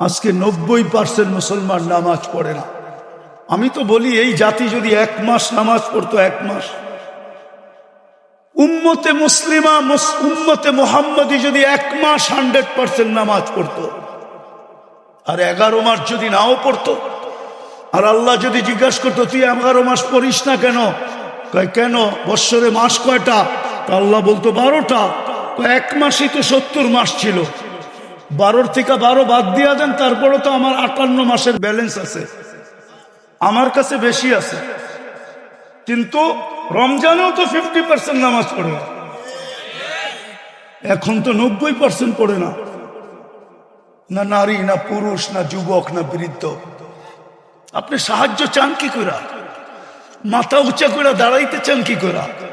আজকে নব্বই পার্সেন্ট মুসলমান নামাজ পড়ে না। আমি তো বলি, এই জাতি যদি এক মাস নামাজ পড়তো, এক মাস। উম্মতে মুসলিমা, মুস- উম্মতে মোহাম্মদী যদি এক মাস হান্ড্রেড পার্সেন্ট নামাজ পড়তো, আর এগারো মাস যদি নাও পড়তো, আর আল্লাহ যদি জিজ্ঞাসা করতো, তুই এগারো মাস পড়িস না কেন? কেন? বৎসরে মাস কয়টা? তা আল্লাহ বলতো, বারোটা। এক মাসই তো সত্তর মাস ছিল। বারোর থেকে বারো বাদ দিয়া দেন তারপরে তো আমার আটান্ন মাসের ব্যালেন্স আছে। আমার কাছে বেশি আছে। কিন্তু রমজানেও তো ফিফটি পার্সেন্ট নামাজ পড়ে। এখন তো নব্বই পার্সেন্ট পড়ে না। না নারী, না পুরুষ, না যুবক, না বৃদ্ধ। আপনি সাহায্য চান কি করে? মাথা উঁচা করে দাঁড়াইতে চান কি করে?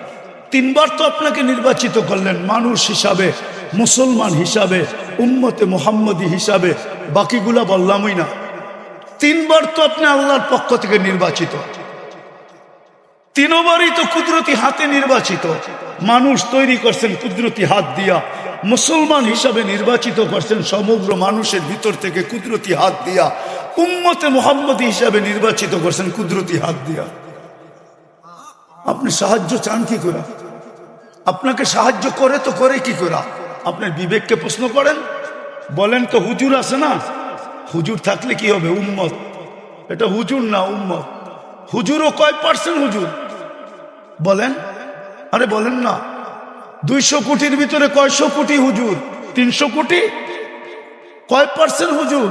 তিনবার তো আপনাকে নির্বাচিত করলেন, মানুষ হিসাবে, মুসলমান হিসাবে। উম্মতে মোহাম্মদী হিসাবে বাকিগুলা বললামই না। তিনবার তো আপনি আল্লাহর পক্ষ থেকে নির্বাচিত। তিনবারই তো কুদরতি হাতে নির্বাচিত। মানুষ তৈরি করছেন কুদরতি হাত দিয়া। মুসলমান হিসাবে নির্বাচিত করছেন সমগ্র মানুষের ভিতর থেকে কুদরতি হাত দিয়া। উম্মতে মোহাম্মদী হিসাবে নির্বাচিত করছেন কুদরতি হাত দিয়া। আপনি সাহায্য চান কি করে? আপনাকে সাহায্য করে তো করে কি করে? আপনার বিবেককে প্রশ্ন করেন? বলেন তো হুজুর আছে না? হুজুর থাকলে কি হবে? উম্মত। এটা হুজুর না উম্মত? হুজুরও কয় পার্সেন্ট হুজুর? বলেন। আরে বলেন না। দুইশো কোটির ভিতরে কয়শো কোটি হুজুর? তিনশো কোটি? কয় পার্সেন্ট হুজুর?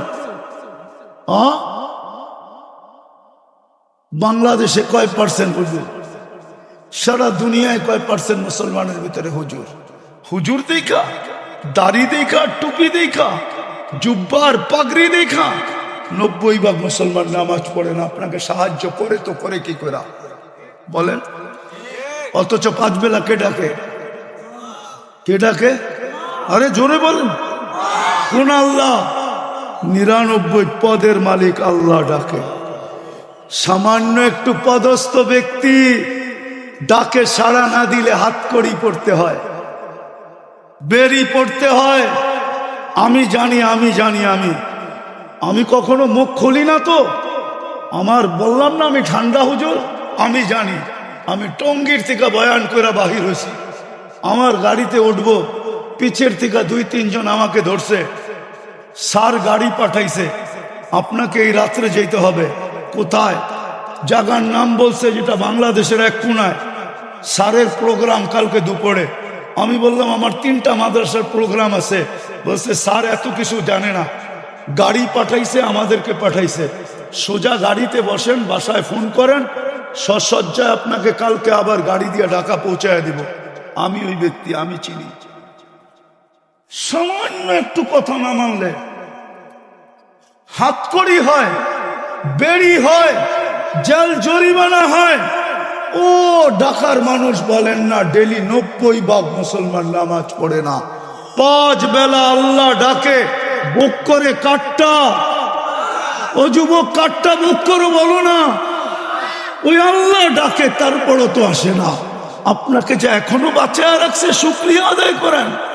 বাংলাদেশে কয় পার্সেন্ট হুজুর? সারা দুনিয়ায় কয় পার্সেন্ট মুসলমানের ভিতরে হুজুর? হুজুর দেখা, দাড়ি দেখা, টুপি দেখা, জুব্বার পাগড়ি দেখা। নব্বই ভাগ মুসলমান নামাজ পড়ে না, আপনাকে সাহায্য করে তো করে কি করা? বলেন। অথচ পাঁচ বেলা কে ডাকে? কে ডাকে? আরে জোরে বলেন। কোন আল্লাহ? নিরানব্বই পদের মালিক আল্লাহ ডাকে। সামান্য একটু পদস্থ ব্যক্তি, ডাকে সাড়া না দিলে হাত কড়ি পড়তে হয়। বেরি পড়তে হয়। আমি জানি আমি জানি, আমি। আমি কখনো মুখ খুলি না তো। আমার বললাম না আমি ঠান্ডা হুজুর, আমি জানি। আমি টঙ্গির থেকে বয়ান করে বাহির হয়েছি আমার গাড়িতে উঠব, পিছের থেকে দুই, তিনজন আমাকে ধরছে। সার গাড়ি পাঠাইছে। আপনাকে এই রাত্রে যেতে হবে। কোথায়? জাগার নাম বলছে যেটা বাংলাদেশের এক কোনায়। সারের প্রোগ্রাম কালকে দুপুরে। আমি বললাম, আমার তিনটা মাদ্রাসার প্রোগ্রাম আছে। বলছে, স্যার, এত কিছু জানে না। গাড়ি পাঠাইছে, আমাদেরকে পাঠাইছে। সোজা গাড়িতে বসেন, বাসায় ফোন করেন। সসজ্জায় আপনাকে কালকে আবার গাড়ি দিয়ে ঢাকা পৌঁছায় দিব। আমি ওই ব্যক্তি, আমি চিনি। সামান্য একটু কথা না মানলে হাতকড়ি হয়, বেড়ি হয়, জেল জরিমানা হয়, ও ঢাকার মানুষ বলেন না, ডেলি নব্বই বাঘ মুসলমান নামাজ পড়ে না। পাঁচ বেলা আল্লাহ ডাকে, বুক করে কাটটা। ও যুবক, কাটটা বুক করে, বলো না। ওই আল্লাহ ডাকে, তারপরও তো আসে না। আপনাকে যে এখনও বাঁচিয়ে রাখছে সুক্রিয়া আদায় করেন।